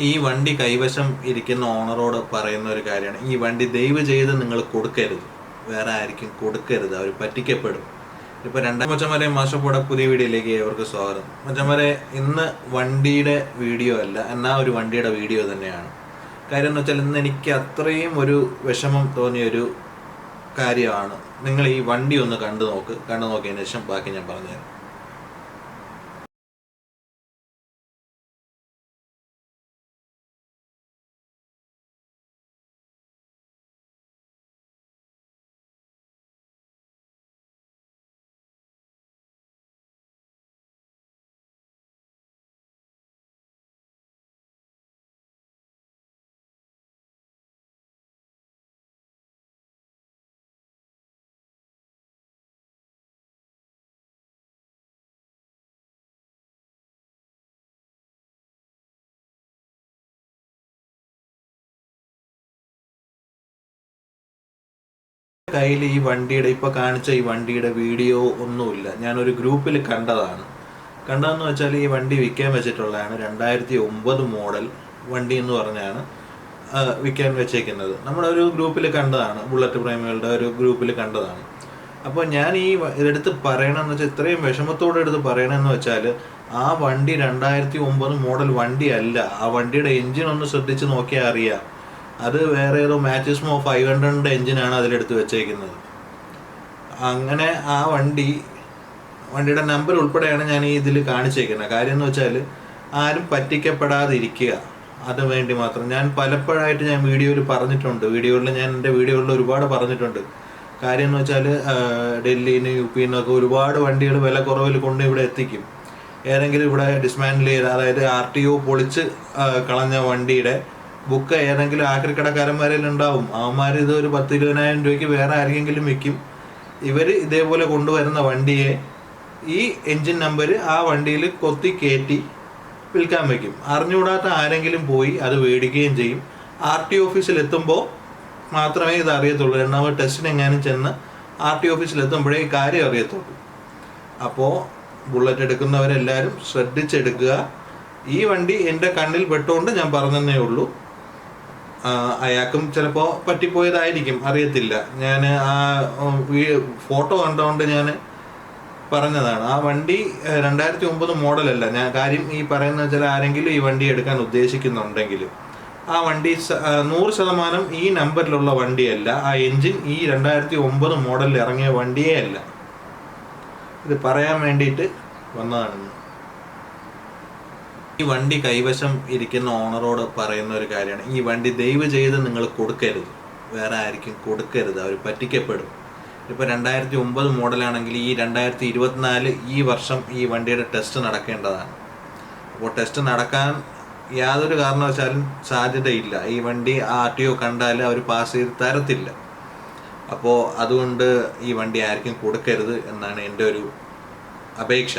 ഈ വണ്ടി കൈവശം ഇരിക്കുന്ന ഓണറോട് പറയുന്ന ഒരു കാര്യമാണ്. ഈ വണ്ടി ദയവ് ചെയ്ത് നിങ്ങൾ കൊടുക്കരുത്. വേറെ ആയിരിക്കും കൊടുക്കരുത്. അവർ പറ്റിക്കപ്പെടും. ഇപ്പൊ രണ്ടാം മച്ചന്മാരെ മാഷപ്പോടെ പുതിയ വീഡിയോയിലേക്ക് ഏവർക്ക് സ്വാഗതം. മച്ചന്മാരെ ഇന്ന് വണ്ടിയുടെ വീഡിയോ അല്ല എന്നാ ഒരു വണ്ടിയുടെ വീഡിയോ തന്നെയാണ്. കാര്യം എന്ന് വെച്ചാൽ ഇന്ന് എനിക്ക് അത്രയും ഒരു വിഷമം തോന്നിയ ഒരു കാര്യമാണ്. നിങ്ങൾ ഈ വണ്ടി ഒന്ന് കണ്ടു നോക്ക്. കണ്ടു നോക്കിയതിന് ശേഷം ബാക്കി ഞാൻ പറഞ്ഞുതരാം. കയ്യിൽ ഈ വണ്ടിയുടെ ഇപ്പൊ കാണിച്ച ഈ വണ്ടിയുടെ വീഡിയോ ഒന്നുമില്ല. ഞാനൊരു ഗ്രൂപ്പിൽ കണ്ടതാണ്. കണ്ടതെന്ന് വെച്ചാൽ ഈ വണ്ടി വിൽക്കാൻ വെച്ചിട്ടുള്ളതാണ് രണ്ടായിരത്തി ഒമ്പത് മോഡൽ വണ്ടി എന്ന് പറഞ്ഞാണ് വിൽക്കാൻ വെച്ചേക്കുന്നത്. ഒരു ഗ്രൂപ്പിൽ കണ്ടതാണ് ബുള്ളറ്റ് പ്രേമികളുടെ ഒരു ഗ്രൂപ്പിൽ കണ്ടതാണ്. അപ്പോൾ ഞാൻ ഈ ഇതെടുത്ത് പറയണമെന്ന് വെച്ചാൽ ഇത്രയും വിഷമത്തോടെ എടുത്ത് പറയണമെന്ന് വെച്ചാൽ ആ വണ്ടി രണ്ടായിരത്തി ഒമ്പത് മോഡൽ വണ്ടിയല്ല ആ വണ്ടിയുടെ എഞ്ചിൻ ഒന്ന് ശ്രദ്ധിച്ച് നോക്കിയാൽ അറിയാം. അത് വേറെ ഏതോ മാറ്റിസ്മോ ഫൈവ് ഹൺഡ്രഡിന്റെ എഞ്ചിനാണ് അതിലെടുത്ത് വെച്ചേക്കുന്നത്. അങ്ങനെ ആ വണ്ടി വണ്ടിയുടെ നമ്പർ ഉൾപ്പെടെയാണ് ഞാൻ ഈ ഇതിൽ കാണിച്ചേക്കുന്നത്. കാര്യം എന്ന് വെച്ചാൽ ആരും പറ്റിക്കപ്പെടാതിരിക്കുക. അത് വേണ്ടി മാത്രം. ഞാൻ പലപ്പോഴായിട്ട് ഞാൻ വീഡിയോയിൽ പറഞ്ഞിട്ടുണ്ട്. വീഡിയോയിൽ ഞാൻ എന്റെ വീഡിയോയിൽ ഒരുപാട് പറഞ്ഞിട്ടുണ്ട്. കാര്യം എന്ന് വെച്ചാൽ ഡൽഹിയിൽ നിന്ന് യു പിയിൽ നിന്നൊക്കെ ഒരുപാട് വണ്ടികൾ വില കുറവിൽ കൊണ്ട് ഇവിടെ എത്തിക്കും. ഏതെങ്കിലും ഇവിടെ ഡിസ്മാൻഡിൽ ചെയ്ത് അതായത് ആർ ടി ഒ പൊളിച്ച് കളഞ്ഞ വണ്ടിയുടെ ബുക്ക് ഏതെങ്കിലും ആക്രിക്കടക്കാരന്മാരിൽ ഉണ്ടാവും. അവന്മാർ ഇത് ഒരു പത്ത് ഇരുപതിനായിരം രൂപയ്ക്ക് വേറെ ആരെങ്കിലും വിൽക്കും. ഇവർ ഇതേപോലെ കൊണ്ടുവരുന്ന വണ്ടിയെ ഈ എൻജിൻ നമ്പർ ആ വണ്ടിയിൽ കൊത്തി കയറ്റി വിൽക്കാൻ വയ്ക്കും. അറിഞ്ഞുകൂടാത്ത ആരെങ്കിലും പോയി അത് മേടിക്കുകയും ചെയ്യും. ആർ ടി ഓഫീസിൽ എത്തുമ്പോൾ മാത്രമേ ഇത് അറിയത്തുള്ളൂ. രണ്ടാമത് ടെസ്റ്റിന് എങ്ങാനും ചെന്ന് ആർ ടി ഓഫീസിൽ എത്തുമ്പോഴേ ഈ കാര്യം അറിയത്തുള്ളൂ. അപ്പോൾ ബുള്ളറ്റ് എടുക്കുന്നവരെല്ലാവരും ശ്രദ്ധിച്ചെടുക്കുക. ഈ വണ്ടി എന്റെ കണ്ണിൽ പെട്ടുകൊണ്ട് ഞാൻ പറഞ്ഞതേ ഉള്ളൂ. അയാൾക്കും ചിലപ്പോൾ പറ്റിപ്പോയതായിരിക്കും അറിയത്തില്ല. ഞാൻ ആ ഫോട്ടോ കണ്ടുകൊണ്ട് ഞാൻ പറഞ്ഞതാണ്. ആ വണ്ടി രണ്ടായിരത്തി ഒമ്പത് മോഡലല്ല. ഞാൻ കാര്യം ഈ പറയുന്ന വെച്ചാൽ ആരെങ്കിലും ഈ വണ്ടി എടുക്കാൻ ഉദ്ദേശിക്കുന്നുണ്ടെങ്കിൽ ആ വണ്ടി നൂറ് ശതമാനം ഈ നമ്പറിലുള്ള വണ്ടിയല്ല. ആ എൻജിൻ ഈ രണ്ടായിരത്തി ഒമ്പത് മോഡലിൽ ഇറങ്ങിയ വണ്ടിയേ അല്ല. ഇത് പറയാൻ വേണ്ടിയിട്ട് വന്നതാണ്. ഈ വണ്ടി കൈവശം ഇരിക്കുന്ന ഓണറോട് പറയുന്ന ഒരു കാര്യമാണ്. ഈ വണ്ടി ദയവ് ചെയ്ത് നിങ്ങൾ കൊടുക്കരുത്. വേറെ ആയിരിക്കും കൊടുക്കരുത്. അവർ പറ്റിക്കപ്പെടും. ഇപ്പോൾ രണ്ടായിരത്തി ഒമ്പത് മോഡലാണെങ്കിൽ ഈ രണ്ടായിരത്തി ഇരുപത്തിനാല് ഈ വർഷം ഈ വണ്ടിയുടെ ടെസ്റ്റ് നടക്കേണ്ടതാണ്. അപ്പോൾ ടെസ്റ്റ് നടക്കാൻ യാതൊരു കാരണവശാലും സാധ്യതയില്ല. ഈ വണ്ടി ആർ ടി ഒ കണ്ടാൽ അവർ പാസ് ചെയ്ത് തരത്തില്ല. അപ്പോൾ അതുകൊണ്ട് ഈ വണ്ടി ആർക്കും കൊടുക്കരുത് എന്നാണ് എന്റെ ഒരു അപേക്ഷ.